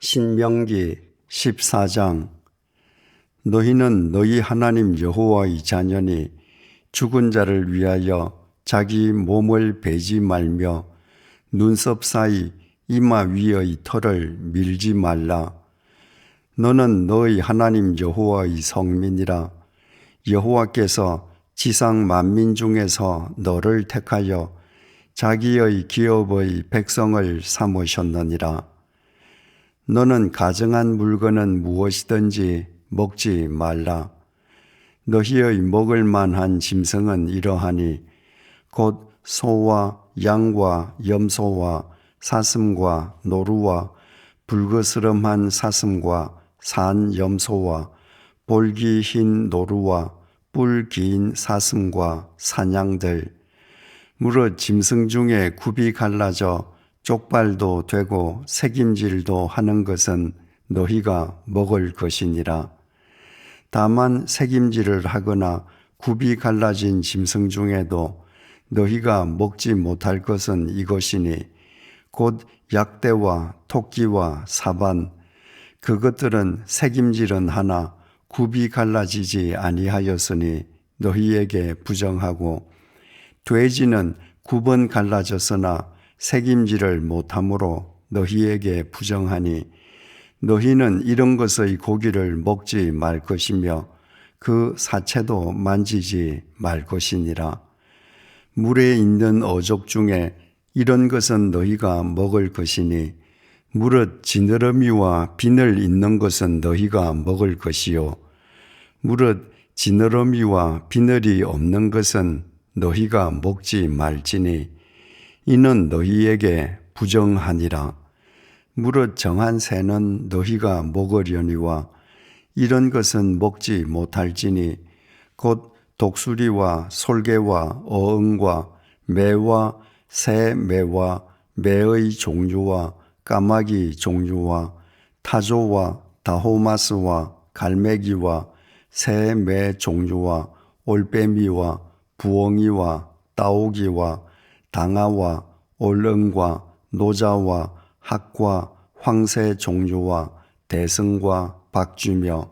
신명기 14장 너희는 너희 하나님 여호와의 자녀니 죽은 자를 위하여 자기 몸을 베지 말며 눈썹 사이 이마 위의 털을 밀지 말라. 너는 너희 하나님 여호와의 성민이라. 여호와께서 지상 만민 중에서 너를 택하여 자기의 기업의 백성을 삼으셨느니라. 너는 가정한 물건은 무엇이든지 먹지 말라. 너희의 먹을 만한 짐승은 이러하니 곧 소와 양과 염소와 사슴과 노루와 불거스름한 사슴과 산 염소와 볼기 흰 노루와 뿔 긴 사슴과 사냥들 무릇 짐승 중에 굽이 갈라져 쪽발도 되고 색임질도 하는 것은 너희가 먹을 것이니라. 다만 색임질을 하거나 굽이 갈라진 짐승 중에도 너희가 먹지 못할 것은 이것이니 곧 약대와 토끼와 사반 그것들은 색임질은 하나 굽이 갈라지지 아니하였으니 너희에게 부정하고 돼지는 굽은 갈라졌으나 색임질을 못함으로 너희에게 부정하니 너희는 이런 것의 고기를 먹지 말 것이며 그 사체도 만지지 말 것이니라. 물에 있는 어족 중에 이런 것은 너희가 먹을 것이니 무릇 지느러미와 비늘 있는 것은 너희가 먹을 것이요 무릇 지느러미와 비늘이 없는 것은 너희가 먹지 말지니 이는 너희에게 부정하니라. 무릇 정한 새는 너희가 먹으려니와 이런 것은 먹지 못할지니 곧 독수리와 솔개와 어흥과 매와 새 매와 매의 종류와 까마귀 종류와 타조와 다호마스와 갈매기와 새 매 종류와 올빼미와 부엉이와 따오기와 당아와 올응과 노자와 학과 황새 종류와 대승과 박쥐며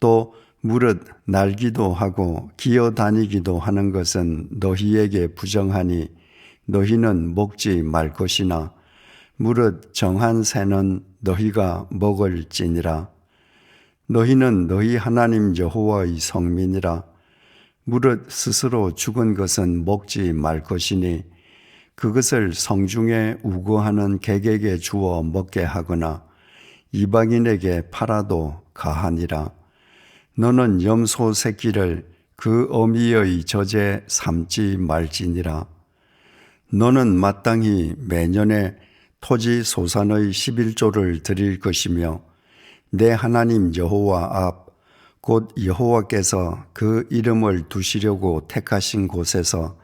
또 무릇 날기도 하고 기어 다니기도 하는 것은 너희에게 부정하니 너희는 먹지 말 것이나 무릇 정한 새는 너희가 먹을지니라. 너희는 너희 하나님 여호와의 성민이라. 무릇 스스로 죽은 것은 먹지 말 것이니 그것을 성중에 우거하는 객에게 주어 먹게 하거나 이방인에게 팔아도 가하니라. 너는 염소 새끼를 그 어미의 젖에 삼지 말지니라. 너는 마땅히 매년에 토지 소산의 11조를 드릴 것이며 내 하나님 여호와 앞 곧 여호와께서 그 이름을 두시려고 택하신 곳에서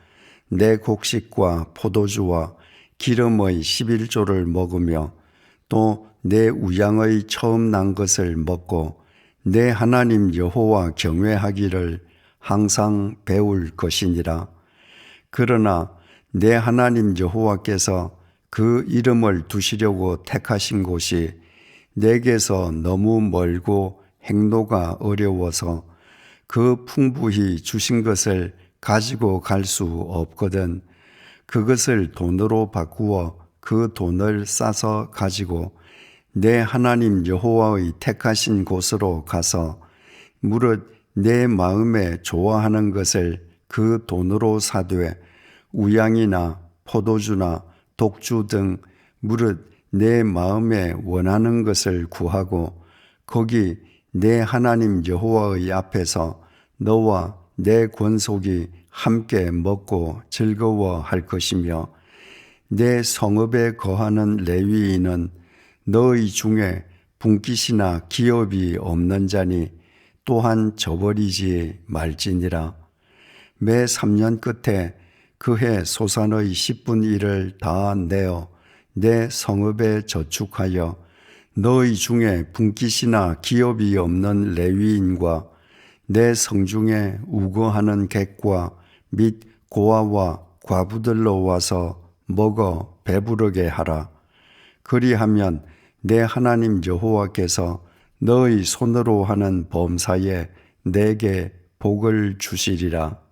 내 곡식과 포도주와 기름의 11조를 먹으며 또 내 우양의 처음 난 것을 먹고 내 하나님 여호와 경외하기를 항상 배울 것이니라. 그러나 내 하나님 여호와께서 그 이름을 두시려고 택하신 곳이 내게서 너무 멀고 행로가 어려워서 그 풍부히 주신 것을 가지고 갈 수 없거든. 그것을 돈으로 바꾸어 그 돈을 싸서 가지고 내 하나님 여호와의 택하신 곳으로 가서 무릇 내 마음에 좋아하는 것을 그 돈으로 사되 우양이나 포도주나 독주 등 무릇 내 마음에 원하는 것을 구하고 거기 내 하나님 여호와의 앞에서 너와 내 권속이 함께 먹고 즐거워할 것이며 내 성읍에 거하는 레위인은 너희 중에 분깃이나 기업이 없는 자니 또한 저버리지 말지니라. 매 3년 끝에 그해 소산의 10분 1을 다 내어 내 성읍에 저축하여 너희 중에 분깃이나 기업이 없는 레위인과 내 성중에 우거하는 객과 및 고아와 과부들로 와서 먹어 배부르게 하라. 그리하면 내 하나님 여호와께서 너의 손으로 하는 범사에 내게 복을 주시리라.